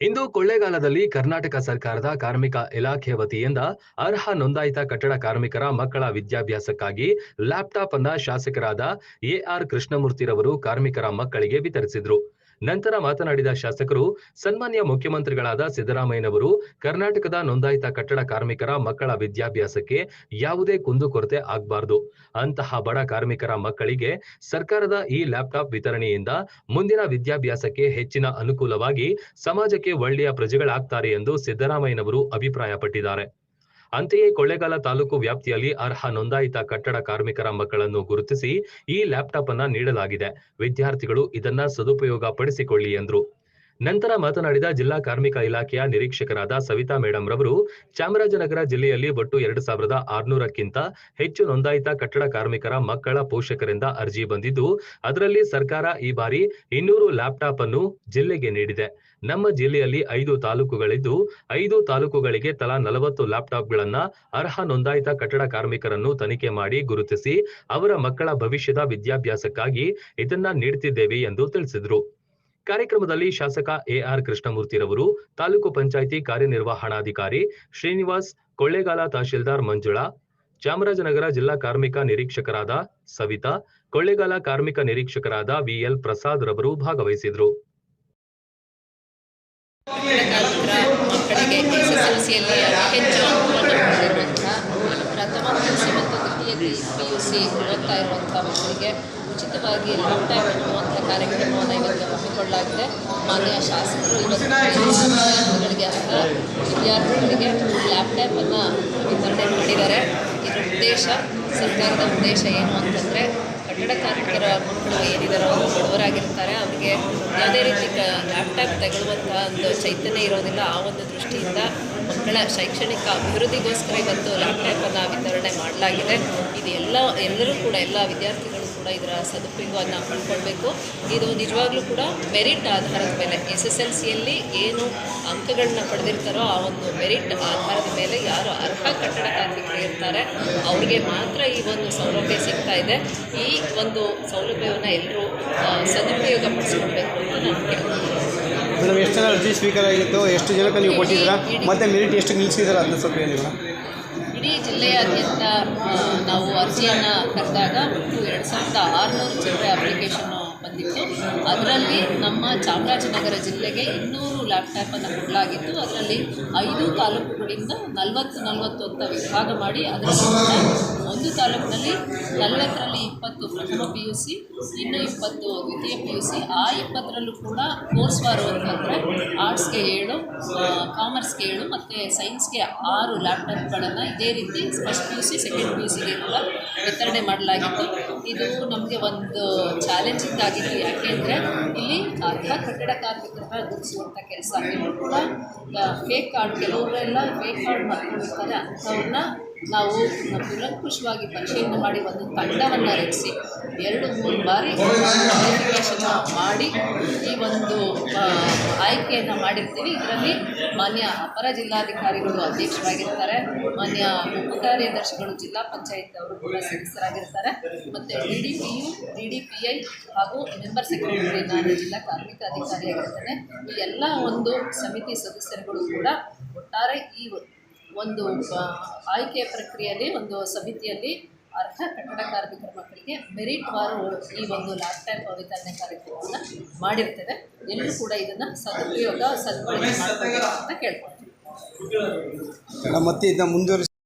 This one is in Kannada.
ಇಂದು ಕೊಳ್ಳೇಗಾಲದಲ್ಲಿ ಕರ್ನಾಟಕ ಸರ್ಕಾರದ ಕಾರ್ಮಿಕ ಇಲಾಖೆ ವತಿಯಿಂದ ಅರ್ಹ ನೋಂದಾಯಿತ ಕಟ್ಟಡ ಕಾರ್ಮಿಕರ ಮಕ್ಕಳ ವಿದ್ಯಾಭ್ಯಾಸಕ್ಕಾಗಿ ಲ್ಯಾಪ್ಟಾಪ್ ಅನ್ನ ಶಾಸಕರಾದ ಎಆರ್ ಕೃಷ್ಣಮೂರ್ತಿರವರು ಕಾರ್ಮಿಕರ ಮಕ್ಕಳಿಗೆ ವಿತರಿಸಿದರು. ನಂತರ ಮಾತನಾಡಿದ ಶಾಸಕರು, ಸನ್ಮಾನ್ಯ ಮುಖ್ಯಮಂತ್ರಿಗಳಾದ ಸಿದ್ದರಾಮಯ್ಯನವರು, ಕರ್ನಾಟಕದ ನೋಂದಾಯಿತ ಕಟ್ಟಡ ಕಾರ್ಮಿಕರ ಮಕ್ಕಳ ವಿದ್ಯಾಭ್ಯಾಸಕ್ಕೆ ಯಾವುದೇ ಕುಂದುಕೊರತೆ ಆಗಬಾರದು. ಅಂತಹ ಬಡ ಕಾರ್ಮಿಕರ ಮಕ್ಕಳಿಗೆ ಸರ್ಕಾರದ ಈ ಲ್ಯಾಪ್ಟಾಪ್ ವಿತರಣೆಯಿಂದ ಮುಂದಿನ ವಿದ್ಯಾಭ್ಯಾಸಕ್ಕೆ ಹೆಚ್ಚಿನ ಅನುಕೂಲವಾಗಿ ಸಮಾಜಕ್ಕೆ ಒಳ್ಳೆಯ ಪ್ರಜೆಗಳಾಗ್ತಾರೆ ಎಂದು ಸಿದ್ದರಾಮಯ್ಯನವರು ಅಭಿಪ್ರಾಯಪಟ್ಟಿದ್ದಾರೆ. ಅಂತೆಯೇ ಕೊಳ್ಳೇಗಾಲ ತಾಲೂಕು ವ್ಯಾಪ್ತಿಯಲ್ಲಿ ಅರ್ಹ ನೋಂದಾಯಿತ ಕಟ್ಟಡ ಕಾರ್ಮಿಕರ ಮಕ್ಕಳನ್ನು ಗುರುತಿಸಿ ಈ ಲ್ಯಾಪ್ಟಾಪ್ ಅನ್ನ ನೀಡಲಾಗಿದೆ. ವಿದ್ಯಾರ್ಥಿಗಳು ಇದನ್ನ ಸದುಪಯೋಗ ಪಡಿಸಿಕೊಳ್ಳಿ ಎಂದರು. ನಂತರ ಮಾತನಾಡಿದ ಜಿಲ್ಲಾ ಕಾರ್ಮಿಕ ಇಲಾಖೆಯ ನಿರೀಕ್ಷಕರಾದ ಸವಿತಾ ಮೇಡಂ ರವರು, ಚಾಮರಾಜನಗರ ಜಿಲ್ಲೆಯಲ್ಲಿ ಒಟ್ಟು ಎರಡು ಸಾವಿರದ ಆರುನೂರಕ್ಕಿಂತ ಹೆಚ್ಚು ನೋಂದಾಯಿತ ಕಟ್ಟಡ ಕಾರ್ಮಿಕರ ಮಕ್ಕಳ ಪೋಷಕರಿಂದ ಅರ್ಜಿ ಬಂದಿದ್ದು, ಅದರಲ್ಲಿ ಸರ್ಕಾರ ಈ ಬಾರಿ ಇನ್ನೂರು ಲ್ಯಾಪ್ಟಾಪ್ ಅನ್ನು ಜಿಲ್ಲೆಗೆ ನೀಡಿದೆ. ನಮ್ಮ ಜಿಲ್ಲೆಯಲ್ಲಿ ಐದು ತಾಲೂಕುಗಳಿದ್ದು, ಐದು ತಾಲೂಕುಗಳಿಗೆ ತಲಾ ನಲವತ್ತು ಲ್ಯಾಪ್ಟಾಪ್ಗಳನ್ನ ಅರ್ಹ ನೋಂದಾಯಿತ ಕಟ್ಟಡ ಕಾರ್ಮಿಕರನ್ನು ತನಿಖೆ ಮಾಡಿ ಗುರುತಿಸಿ, ಅವರ ಮಕ್ಕಳ ಭವಿಷ್ಯದ ವಿದ್ಯಾಭ್ಯಾಸಕ್ಕಾಗಿ ಇದನ್ನ ನೀಡುತ್ತಿದ್ದೇವೆ ಎಂದು ತಿಳಿಸಿದರು. ಕಾರ್ಯಕ್ರಮದಲ್ಲಿ ಶಾಸಕ ಎಆರ್ ಕೃಷ್ಣಮೂರ್ತಿರವರು, ತಾಲೂಕು ಪಂಚಾಯಿತಿ ಕಾರ್ಯನಿರ್ವಹಣಾಧಿಕಾರಿ ಶ್ರೀನಿವಾಸ್ ಕೊಳ್ಳೇಗಾಲ ತಹಶೀಲ್ದಾರ್ ಮಂಜುಳಾ, ಚಾಮರಾಜನಗರ ಜಿಲ್ಲಾ ಕಾರ್ಮಿಕ ನಿರೀಕ್ಷಕರಾದ ಸವಿತಾ, ಕೊಳ್ಳೇಗಾಲ ಕಾರ್ಮಿಕ ನಿರೀಕ್ಷಕರಾದ ವಿಎಲ್ ಪ್ರಸಾದ್ ರವರು ಭಾಗವಹಿಸಿದರು. ಪ್ರಥಮ ದ್ವಿತೀಯ ಪಿ ಯು ಸಿ ಓದ್ತಾ ಇರುವಂಥ ಮಕ್ಕಳಿಗೆ ಉಚಿತವಾಗಿ ಲ್ಯಾಪ್ಟಾಪ್ ಕೊಡುವಂಥ ಕಾರ್ಯಕ್ರಮವನ್ನು ಇವತ್ತು ಹಮ್ಮಿಕೊಳ್ಳಲಾಗಿದೆ. ಮಾನ್ಯ ಶಾಸಕರು ಇವತ್ತುಗಳಿಗೆ ವಿದ್ಯಾರ್ಥಿಗಳಿಗೆ ಅರ್ಹ ವಿದ್ಯಾರ್ಥಿಗಳಿಗೆ ಲ್ಯಾಪ್ಟಾಪನ್ನು ವಿತರಣೆ ಮಾಡಿದ್ದಾರೆ. ಇದರ ಉದ್ದೇಶ ಸರ್ಕಾರದ ಉದ್ದೇಶ ಏನು ಅಂತಂದರೆ ಕಟ್ಟಡ ಕಾರ್ಮಿಕರ ಮಕ್ಕಳು ಏನಿದಾರೋ ಅವರು ಬಡವರಾಗಿರ್ತಾರೆ. ಅವರಿಗೆ ಯಾವುದೇ ರೀತಿ ಲ್ಯಾಪ್ಟಾಪ್ ತಗೊಳ್ಳುವಂಥ ಒಂದು ಚೈತನ್ಯ ಇರೋದಿಲ್ಲ. ಆ ಒಂದು ದೃಷ್ಟಿಯಿಂದ ಮಕ್ಕಳ ಶೈಕ್ಷಣಿಕ ಅಭಿವೃದ್ಧಿಗೋಸ್ಕರ ಇವತ್ತು ಲ್ಯಾಪ್ಟಾಪನ್ನು ವಿತರಣೆ ಮಾಡಲಾಗಿದೆ. ಇದು ಎಲ್ಲ, ಎಲ್ಲರೂ ಕೂಡ ಎಲ್ಲ ವಿದ್ಯಾರ್ಥಿಗಳು ಕೂಡ ಇದರ ಸದುಪಯೋಗವನ್ನು ಪಡ್ಕೊಳ್ಬೇಕು. ಇದು ನಿಜವಾಗ್ಲೂ ಕೂಡ ಮೆರಿಟ್ ಆಧಾರದ ಮೇಲೆ ಎಸ್ ಎಸ್ ಎಲ್ ಸಿಯಲ್ಲಿ ಏನು ಅಂಕಗಳನ್ನ ಪಡೆದಿರ್ತಾರೋ ಆ ಒಂದು ಮೆರಿಟ್ ಆಧಾರದ ಮೇಲೆ ಯಾರು ಅರ್ಹ ಕಟ್ಟಡ ಕಾರ್ಮಿಕರು ಇರ್ತಾರೆ ಅವ್ರಿಗೆ ಮಾತ್ರ ಈ ಒಂದು ಸೌಲಭ್ಯ ಸಿಗ್ತಾ ಇದೆ. ಈ ಒಂದು ಸೌಲಭ್ಯವನ್ನು ಎಲ್ಲರೂ ಸದುಪಯೋಗ ಪಡಿಸ್ಕೊಳ್ಬೇಕು ಅಂತ ನಾನು ಮೇಡಮ್, ಎಷ್ಟು ಜನ ಅರ್ಜಿ ಸ್ವೀಕಾರ ಆಗಿತ್ತು? ಎಷ್ಟು ಜನಕ್ಕೆ ನೀವು ಕೊಟ್ಟಿದ್ದೀರಾ? ಮತ್ತೆ ಮೆರಿಟ್ ಎಷ್ಟು ನಿಲ್ಲಿಸಿದ್ದೀರಾ ಅದನ್ನ ಸ್ವಲ್ಪ ಹೇಳಿ ಮೇಡಮ್. ಇಡೀ ಜಿಲ್ಲೆಯಾದ್ಯಂತ ನಾವು ಅರ್ಜಿಯನ್ನು ಕರೆದಾಗ ಒಟ್ಟು ಎರಡು ಸಾವಿರದ ಆರುನೂರು ಚಿಲ್ಲರೆ ಅಪ್ಲಿಕೇಶನ್ನು ಬಂದಿತ್ತು. ಅದರಲ್ಲಿ ನಮ್ಮ ಚಾಮರಾಜನಗರ ಜಿಲ್ಲೆಗೆ ಇನ್ನೂರು ಲ್ಯಾಪ್ಟಾಪನ್ನು ಕೊಡಲಾಗಿತ್ತು. ಅದರಲ್ಲಿ ಐದು ತಾಲೂಕುಗಳಿಂದ ನಲವತ್ತು ನಲವತ್ತು ಅಂತ ವಿಭಾಗ ಮಾಡಿ ಅದರ ಒಂದು ತಾಲೂಕಿನಲ್ಲಿ ನಲವತ್ತರಲ್ಲಿ ಇಪ್ಪತ್ತು ಪ್ರಥಮ ಪಿ ಯು ಸಿ ಇನ್ನು ಇಪ್ಪತ್ತು ದ್ವಿತೀಯ ಪಿ ಯು ಸಿ ಆ ಇಪ್ಪತ್ತರಲ್ಲೂ ಕೂಡ ಕೋರ್ಸ್ ವಾರು ಅಂತಂದರೆ ಆರ್ಟ್ಸ್ಗೆ ಏಳು ಕಾಮರ್ಸ್ಗೆ ಏಳು ಮತ್ತು ಸೈನ್ಸ್ಗೆ ಆರು ಲ್ಯಾಪ್ಟಾಪ್ಗಳನ್ನು ಇದೇ ರೀತಿ first P U C second P U ಸಿಗೆ ಕೂಡ ವಿತರಣೆ ಮಾಡಲಾಗಿತ್ತು. ಇದು ನಮಗೆ ಒಂದು ಚಾಲೆಂಜಿಂಗ್ ಆಗಿತ್ತು. ಯಾಕೆಂದರೆ ಇಲ್ಲಿ ಅರ್ಧ ಕಟ್ಟಡ ಕಾರ್ಮಿಕರನ್ನ ಗುರುತಿಸುವಂಥ ಕೆಲಸ. ಕೂಡ ಫೇಕ್ ಕಾರ್ಡ್ ಕೆಲವರೆಲ್ಲ ಫೇಕ್ ಕಾರ್ಡ್ ಮಾಡ್ಕೊಂಡಿರ್ತಾರೆ. ಅಂಥವ್ರನ್ನ ನಾವು ನಿರಂಕುಶವಾಗಿ ಪರಿಶೀಲನೆ ಮಾಡಿ ಒಂದು ತಂಡವನ್ನು ರಚಿಸಿ, ಎರಡು, ಮೂರು ಬಾರಿ ವೆರಿಫಿಕೇಷನ್ ಮಾಡಿ ಈ ಒಂದು ಆಯ್ಕೆಯನ್ನು ಮಾಡಿರ್ತೀವಿ. ಇದರಲ್ಲಿ ಮಾನ್ಯ ಅಪರ ಜಿಲ್ಲಾಧಿಕಾರಿಗಳು ಅಧ್ಯಕ್ಷರಾಗಿರ್ತಾರೆ. ಮಾನ್ಯ ಉಪ ಕಾರ್ಯದರ್ಶಿಗಳು ಜಿಲ್ಲಾ ಪಂಚಾಯತ್ ಅವರು ಕೂಡ ಸದಸ್ಯರಾಗಿರ್ತಾರೆ. ಮತ್ತು D D P U D D P I ಹಾಗೂ ಮೆಂಬರ್ ಸೆಕ್ರೆಟರಿ ನಾನು ಜಿಲ್ಲಾ ಕಾರ್ಮಿಕ ಅಧಿಕಾರಿಯಾಗಿರ್ತೇನೆ ಈ ಎಲ್ಲ ಒಂದು ಸಮಿತಿ ಸದಸ್ಯರುಗಳು ಕೂಡ ಒಟ್ಟಾರೆ ಈ ಒಂದು ಆಯ್ಕೆ ಪ್ರಕ್ರಿಯೆಯಲ್ಲಿ, ಒಂದು ಸಮಿತಿಯಲ್ಲಿ ಅರ್ಹ ಕಟ್ಟಡ ಕಾರ್ಮಿಕರ ಮಕ್ಕಳಿಗೆ ಮೆರಿಟ್ ವಾರು ಈ ಒಂದು ಲ್ಯಾಪ್ಟಾಪ್ ವಿತರಣೆ ಕಾರ್ಯಕ್ರಮವನ್ನು ಮಾಡಿರ್ತೇವೆ. ಎಲ್ಲರೂ ಕೂಡ ಇದನ್ನು ಸದುಪಯೋಗ, ಸದ್ಬಳಕೆ ಅಂತ ಕೇಳ್ಕೊಳ್ತೀವಿ. ಮತ್ತೆ ಇದನ್ನ ಮುಂದುವರಿಸಿ